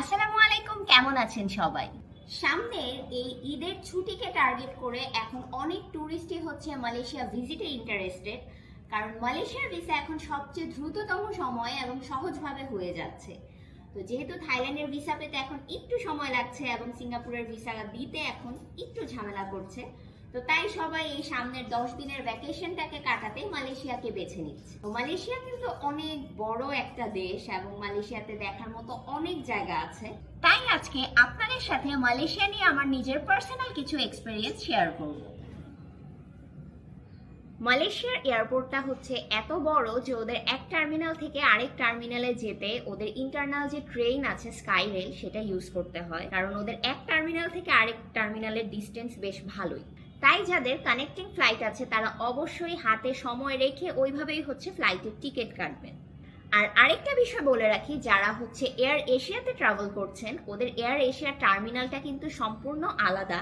আসসালামু আলাইকুম, কেমন আছেন সবাই? সামনের এই ঈদের ছুটিকে টার্গেট করে এখন অনেক ট্যুরিস্টই হচ্ছে মালয়েশিয়া ভিজিটে ইন্টারেস্টেড কারণ মালয়েশিয়ার ভিসা এখন সবচেয়ে দ্রুততম সময় এবং সহজভাবে হয়ে যাচ্ছে। তো যেহেতু থাইল্যান্ডের ভিসা পেতে এখন একটু সময় লাগছে এবং সিঙ্গাপুরের ভিসা দিতে এখন একটু ঝামেলা করছে তো তাই সবাই এই সামনের দশ দিনের ভ্যাকেশনটাকে কাটাতে মালয়েশিয়াকে বেছে নিচ্ছে। তো মালয়েশিয়া কিন্তু অনেক বড় একটা দেশ এবং মালয়েশিয়াতে দেখার মতো অনেক জায়গা আছে। তাই আজকে আপনাদের সাথে মালয়েশিয়া নিয়ে আমার নিজের পার্সোনাল কিছু এক্সপিরিয়েন্স শেয়ার করব। মালয়েশিয়ার এয়ারপোর্টটা হচ্ছে এত বড় যে ওদের এক টার্মিনাল থেকে আরেক টার্মিনালে যেতে ওদের ইন্টারনাল যে ট্রেন আছে স্কাই রেল সেটা ইউজ করতে হয়। কারণ ওদের এক টার্মিনাল থেকে আরেক টার্মিনালের ডিস্টেন্স বেশ ভালোই। তাই যাদের কানেক্টিং ফ্লাইট আছে, তারা অবশ্যই হাতে সময় রেখে ওইভাবেই হচ্ছে ফ্লাইটের টিকিট কাটবেন। আর আরেকটা বিষয় বলে রাখি, যারা হচ্ছে এয়ার এশিয়াতে ট্রাভেল করছেন, ওদের এয়ার এশিয়ার টার্মিনালটা কিন্তু সম্পূর্ণ আলাদা।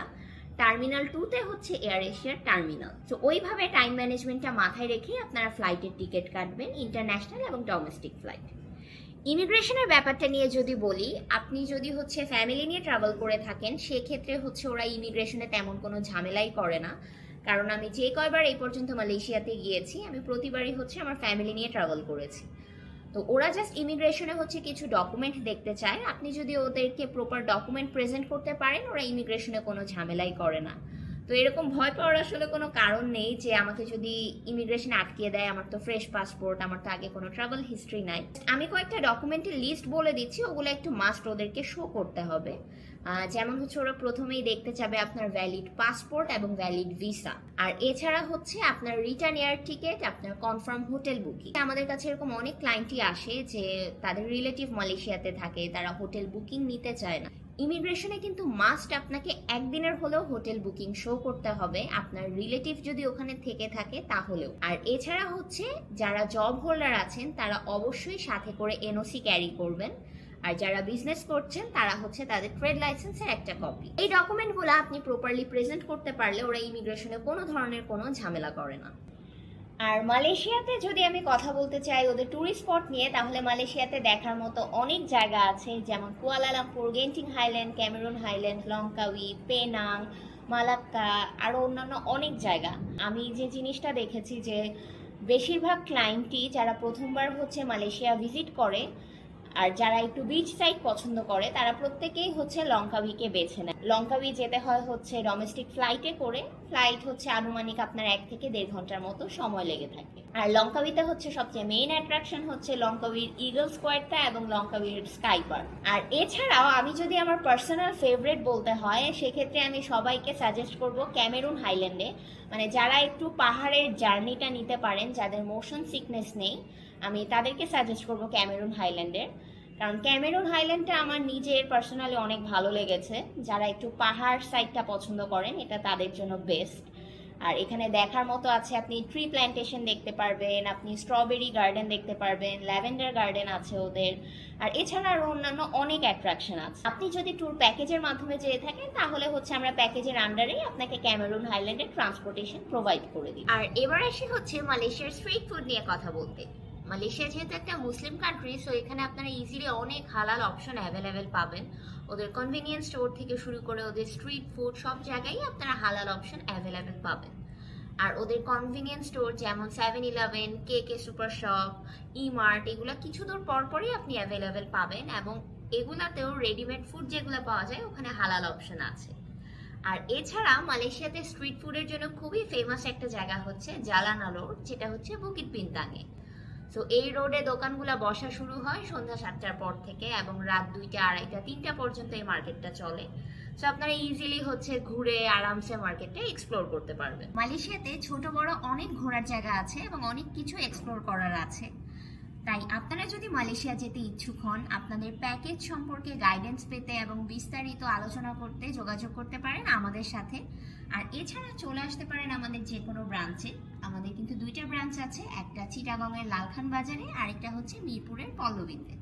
টার্মিনাল টুতে হচ্ছে এয়ার এশিয়ার টার্মিনাল তো ওইভাবে টাইম ম্যানেজমেন্টটা মাথায় রেখে আপনারা ফ্লাইটের টিকিট কাটবেন ইন্টারন্যাশনাল এবং ডোমেস্টিক ফ্লাইট ইমিগ্রেশনের ব্যাপারটা নিয়ে যদি বলি, আপনি যদি হচ্ছে ফ্যামিলি নিয়ে ট্রাভেল করে থাকেন, সেক্ষেত্রে হচ্ছে ওরা ইমিগ্রেশনে তেমন কোনো ঝামেলাই করে না। কারণ আমি যে কয়বার এই পর্যন্ত মালয়েশিয়াতে গিয়েছি, আমি প্রতিবারই হচ্ছে আমার ফ্যামিলি নিয়ে ট্রাভেল করেছি। তো ওরা জাস্ট ইমিগ্রেশনে হচ্ছে কিছু ডকুমেন্ট দেখতে চায়। আপনি যদি ওদেরকে প্রপার ডকুমেন্ট প্রেজেন্ট করতে পারেন, ওরা ইমিগ্রেশনে কোনো ঝামেলাই করে না। তো এরকম ভয় পাওয়ার আসলে কোনো কারণ নেই যে আমাকে যদি ইমিগ্রেশন আটকিয়ে দেয়, আমার তো ফ্রেশ পাসপোর্ট আমার তো আগে কোনো ট্রাভেল হিস্ট্রি নাই। আমি কয়েকটা ডকুমেন্টের লিস্ট বলে দিচ্ছি, ওগুলো একটু মাস্ট ওদেরকে শো করতে হবে। যেমন হচ্ছে ওরা প্রথমেই দেখতে চাবে আপনার ভ্যালিড পাসপোর্ট এবং ভ্যালিড ভিসা আর এছাড়া হচ্ছে আপনার রিটার্ন এয়ার টিকিট আপনার কনফার্ম হোটেল বুকিং আমাদের কাছে এরকম অনেক ক্লায়েন্টই আসে যে তাদের রিলেটিভ মালয়েশিয়াতে থাকে, তারা হোটেল বুকিং নিতে চায় না। ইমিগ্রেশনে কিন্তু মাস্ট আপনাকে একদিনের হলেও হোটেল বুকিং শো করতে হবে। আপনার রিলেটিভ যদি ওখানে থেকে থাকে তাহলেও। আর এছাড়া হচ্ছে, যারা জব হোল্ডার আছেন, তারা অবশ্যই সাথে করে এনওসি ক্যারি করবেন। আর যারা বিজনেস করছেন, তারা হচ্ছে তাদের ট্রেড লাইসেন্সের একটা কপি এই ডকুমেন্টগুলো আপনি প্রপারলি প্রেজেন্ট করতে পারলে ওরা ইমিগ্রেশনে কোনো ধরনের কোনো ঝামেলা করে না। আর মালয়েশিয়াতে যদি আমি কথা বলতে চাই ওদের ট্যুরিস্ট স্পট নিয়ে, তাহলে মালয়েশিয়াতে দেখার মতো অনেক জায়গা আছে, যেমন Kuala Lumpur Genting Highland, Cameron Highland Langkawi Penang, Malacca আরও অন্যান্য অনেক জায়গা। আমি যে জিনিসটা দেখেছি যে, বেশিরভাগ ক্লায়েন্টই যারা প্রথমবার হচ্ছে মালয়েশিয়া ভিজিট করে আর যারা একটু বিচ সাইড পছন্দ করে, তারা প্রত্যেকেই হচ্ছে লঙ্কাভিকে বেছে নেয়। লঙ্কাভি যেতে হয় হচ্ছে ডোমেস্টিক ফ্লাইটে করে। ফ্লাইট হচ্ছে আনুমানিক আপনার এক থেকে দেড় ঘণ্টার মতো সময় লেগে থাকে। আর লঙ্কাভিতে হচ্ছে সবচেয়ে মেইন অ্যাট্রাকশন হচ্ছে লঙ্কাভির ইগল স্কোয়ারটা এবং লঙ্কাভির স্কাই পার্ক আর এছাড়াও আমি যদি আমার পার্সোনাল ফেভারেট বলতে হয়, সেক্ষেত্রে আমি সবাইকে সাজেস্ট করব ক্যামেরুন হাইল্যান্ডে মানে যারা একটু পাহাড়ের জার্নিটা নিতে পারেন, যাদের মোশন সিকনেস নেই, আমি তাদেরকে সাজেস্ট করব ক্যামেরুন হাইল্যান্ডের কারণ ক্যামেরুন হাইল্যান্ডটা আমার নিজের পার্সোনালি অনেক ভালো লেগেছে। যারা একটু পাহাড় সাইডটা পছন্দ করেন, এটা তাদের জন্য বেস্ট আর এখানে দেখার মতো আছে, আপনি ট্রি প্ল্যান্টেশন দেখতে পারবেন, আপনি স্ট্রবেরি গার্ডেন দেখতে পারবেন ল্যাভেন্ডার গার্ডেন আছে ওদের। আর এছাড়া আরও অন্যান্য অনেক অ্যাট্রাকশন আছে। আপনি যদি ট্যুর প্যাকেজের মাধ্যমে যেয়ে থাকেন, তাহলে হচ্ছে আমরা প্যাকেজের আন্ডারেই আপনাকে ক্যামেরুন হাইল্যান্ডে ট্রান্সপোর্টেশন প্রোভাইড করে দিই। আর এবার আসি হচ্ছে মালয়েশিয়ার স্ট্রিট ফুড নিয়ে কথা বলতে। মালয়েশিয়া যেহেতু একটা মুসলিম কান্ট্রি সো এখানে আপনারা ইজিলি অনেক হালাল অপশন অ্যাভেলেবেল পাবেন। ওদের কনভিনিয়েন্স স্টোর থেকে শুরু করে ওদের স্ট্রিট ফুড সব জায়গায় আপনারা হালাল অপশন অ্যাভেলেবেল পাবেন। আর ওদের কনভিনিয়েন্স স্টোর যেমন seven eleven K K super shop E mart এগুলো কিছু দূর পরপরই আপনি অ্যাভেলেবেল পাবেন এবং এগুলাতেও রেডিমেড ফুড যেগুলো পাওয়া যায়, ওখানে হালাল অপশন আছে। আর এছাড়া মালয়েশিয়াতে স্ট্রিট ফুডের জন্য খুবই ফেমাস একটা জায়গা হচ্ছে জালানা রোড যেটা হচ্ছে বুকিত পিন্তাঙে সো এই রোডে দোকানগুলো বসা শুরু হয় সন্ধ্যা সাতটার পর থেকে এবং রাত দুইটা, আড়াইটা, তিনটা পর্যন্ত এই মার্কেটটা চলে। সো আপনারা ইজিলি হচ্ছে ঘুরে আরামসে মার্কেটে এক্সপ্লোর করতে পারবেন। মালয়েশিয়াতে ছোট বড় অনেক ঘোরার জায়গা আছে এবং অনেক কিছু এক্সপ্লোর করার আছে। তাই আপনারা যদি মালয়েশিয়া যেতে ইচ্ছুক হন, আপনাদের প্যাকেজ সম্পর্কে গাইডেন্স পেতে এবং বিস্তারিত আলোচনা করতে যোগাযোগ করতে পারেন আমাদের সাথে। আর এছাড়া চলে আসতে পারেন আমাদের যে কোনো ব্রাঞ্চে আমাদের কিন্তু দুইটা ব্রাঞ্চ আছে, একটা চিটাগংয়ের লালখান বাজারে, আরেকটা হচ্ছে মিরপুরের পল্লবীতে।